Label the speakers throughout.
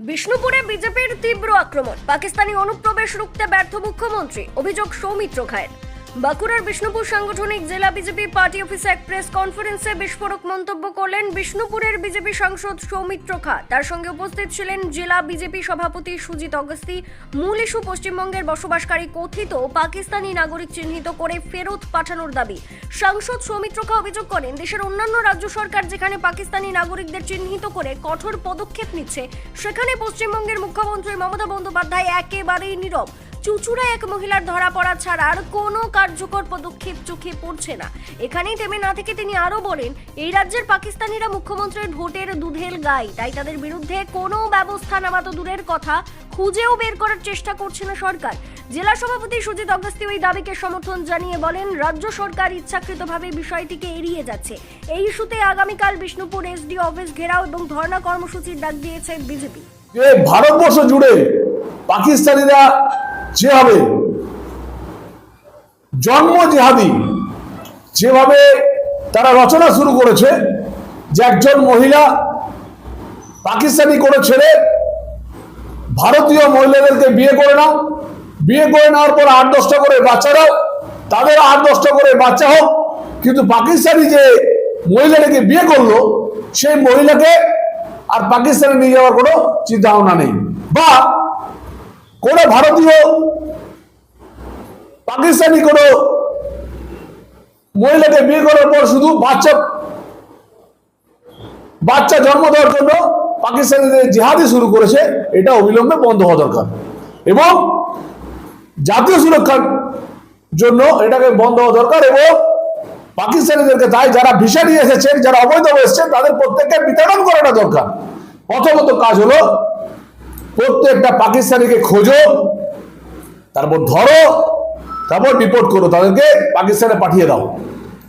Speaker 1: বিষ্ণুপুরে বিজেপির তীব্র আক্রমণ। পাকিস্তানি অনুপ্রবেশ রুখতে ব্যর্থ মুখ্যমন্ত্রী। অভিযোগ সৌমিত্র খায়ের বাঁকুড়ার বিষ্ণুপুর সাংগঠনিক জেলা বিজেপি পার্টি অফিসে এক প্রেস কনফারেন্সে বিস্ফোরক মন্তব্য করলেন বিষ্ণুপুরের বিজেপি সাংসদ সৌমিত্র খা। তার সঙ্গে উপস্থিত ছিলেন জেলা বিজেপি সভাপতি সুজিত অগস্তি। মূল ইস্যু পশ্চিমবঙ্গের বসবাসকারী কথিত পাকিস্তানি নাগরিক চিহ্নিত করে ফেরত পাঠানোর দাবি। সাংসদ সৌমিত্র খা অভিযোগ করেন, দেশের অন্যান্য রাজ্য সরকার যেখানে পাকিস্তানি নাগরিকদের চিহ্নিত করে কঠোর পদক্ষেপ নিচ্ছে, সেখানে পশ্চিমবঙ্গের মুখ্যমন্ত্রী মমতা বন্দ্যোপাধ্যায় একেবারেই নীরব। চুচুড়া এক মহিলার ধরা পড়া ছাড়া আর কোনো কার্যকর পদক্ষেপ চোখে পড়ছে না। এখানেই থেমে না থেকে তিনি আরও বলেন, এই রাজ্যের পাকিস্তানিরা মুখ্যমন্ত্রীর ভোটের দুধের গাই, তাই তাদের বিরুদ্ধে কোনো ব্যবস্থা নেওয়া তো দূরের কথা, খুঁজেও বের করার চেষ্টা করছে না সরকার। জেলা সভাপতি সুজিত অগস্তি ওই দাবিকে সমর্থন জানিয়ে বলেন, রাজ্য সরকার ইচ্ছাকৃতভাবে বিষয়টিকে এড়িয়ে যাচ্ছে। এই ইস্যুতে আগামীকাল বিষ্ণুপুর এসডি অফিস ঘেরাও এবং ধর্ণা কর্মসূচির ডাক দিয়েছে বিজেপি।
Speaker 2: ভারতবর্ষ জুড়ে পাকিস্তানিরা যেভাবে জন্ম জেহাদি, যেভাবে তারা রচনা শুরু করেছে যে একজন মহিলা পাকিস্তানি করে ছেড়ে ভারতীয় মহিলাদেরকে বিয়ে করে নাও, বিয়ে করে নেওয়ার পর আট দশটা করে বাচ্চারাও তাদের আট দশটা করে বাচ্চা হোক, কিন্তু পাকিস্তানি যে মহিলাটাকে বিয়ে করল, সেই মহিলাকে আর পাকিস্তানে নিয়ে যাওয়ার কোনো চিন্তা ভাবনা নেই। বা কোনো ভারতীয়, পাকিস্তানি কোনো মহিলাকে বিয়ে করার পর শুধু বাচ্চা বাচ্চা জন্ম দেওয়ার জন্য পাকিস্তানিদের জিহাদি শুরু করেছে, এটা অবিলম্বে বন্ধ হওয়া দরকার। এবং জাতীয় সুরক্ষার জন্য এটাকে বন্ধ হওয়া দরকার এবং পাকিস্তানিদেরকে তাই যারা ভিসা নিয়ে এসেছেন, যারা অবৈধভাবে এসেছেন, তাদের প্রত্যেককে বিতরণ করাটা দরকার। প্রথমত কাজ হলো প্রত্যেকটা পাকিস্তানিকে খোঁজো, তারপর ধরো, তারপর রিপোর্ট করো, তাদেরকে পাকিস্তানে পাঠিয়ে দাও।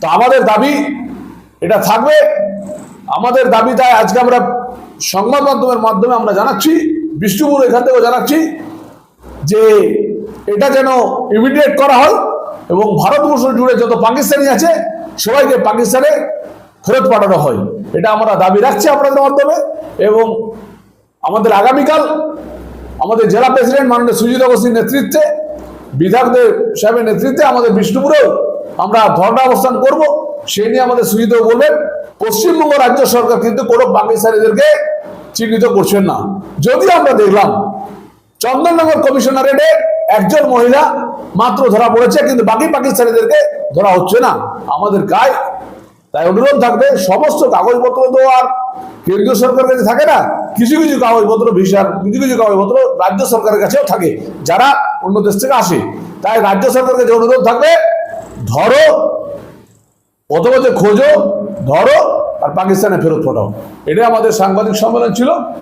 Speaker 2: তো আমাদের দাবি এটা থাকবে। আমাদের দাবি তাই আজকে আমরা সংবাদ মাধ্যমের মাধ্যমে আমরা জানাচ্ছি, বিষ্ণুপুর এখান থেকেও জানাচ্ছি যে এটা যেন ইমিডিয়েট করা হয় এবং ভারতবর্ষ জুড়ে যত পাকিস্তানি আছে, সবাইকে পাকিস্তানে ফেরত পাঠানো হয়। এটা আমরা দাবি রাখছি আপনাদের মাধ্যমে এবং আমাদের আগামীকাল আমাদের জেলা প্রেসিডেন্ট মাননীয় সুজিত অবস্থির নেতৃত্বে, বিধায়কদের সাহেবের নেতৃত্বে আমাদের বিষ্ণুপুরেও আমরা ধর্ণা অবস্থান করব। সেই নিয়ে আমাদের সুজিত বলবেন, পশ্চিমবঙ্গ রাজ্য সরকার কিন্তু কোনো পাকিস্তানিদেরকে চিহ্নিত করছেন না। যদি আমরা দেখলাম, চন্দননগর কমিশনারেটে একজন মহিলা মাত্র ধরা পড়েছে, কিন্তু বাকি পাকিস্তানিদেরকে ধরা হচ্ছে না। আমাদের গায়ে তাই অনুরোধ থাকবে, সমস্ত কাগজপত্র তো আর কেন্দ্রীয় সরকার কাছে থাকে না। কিছু কিছু কাগজপত্র ভিসার, কিছু কিছু কাগজপত্র রাজ্য সরকারের কাছেও থাকে, যারা অন্য দেশ থেকে আসে। তাই রাজ্য সরকারকে যে অনুরোধ থাকবে, ধরো অথবা যে খোঁজো, ধরো, আর পাকিস্তানে ফেরত পাঠাও। এটাই আমাদের সাংবাদিক সম্মেলন ছিল।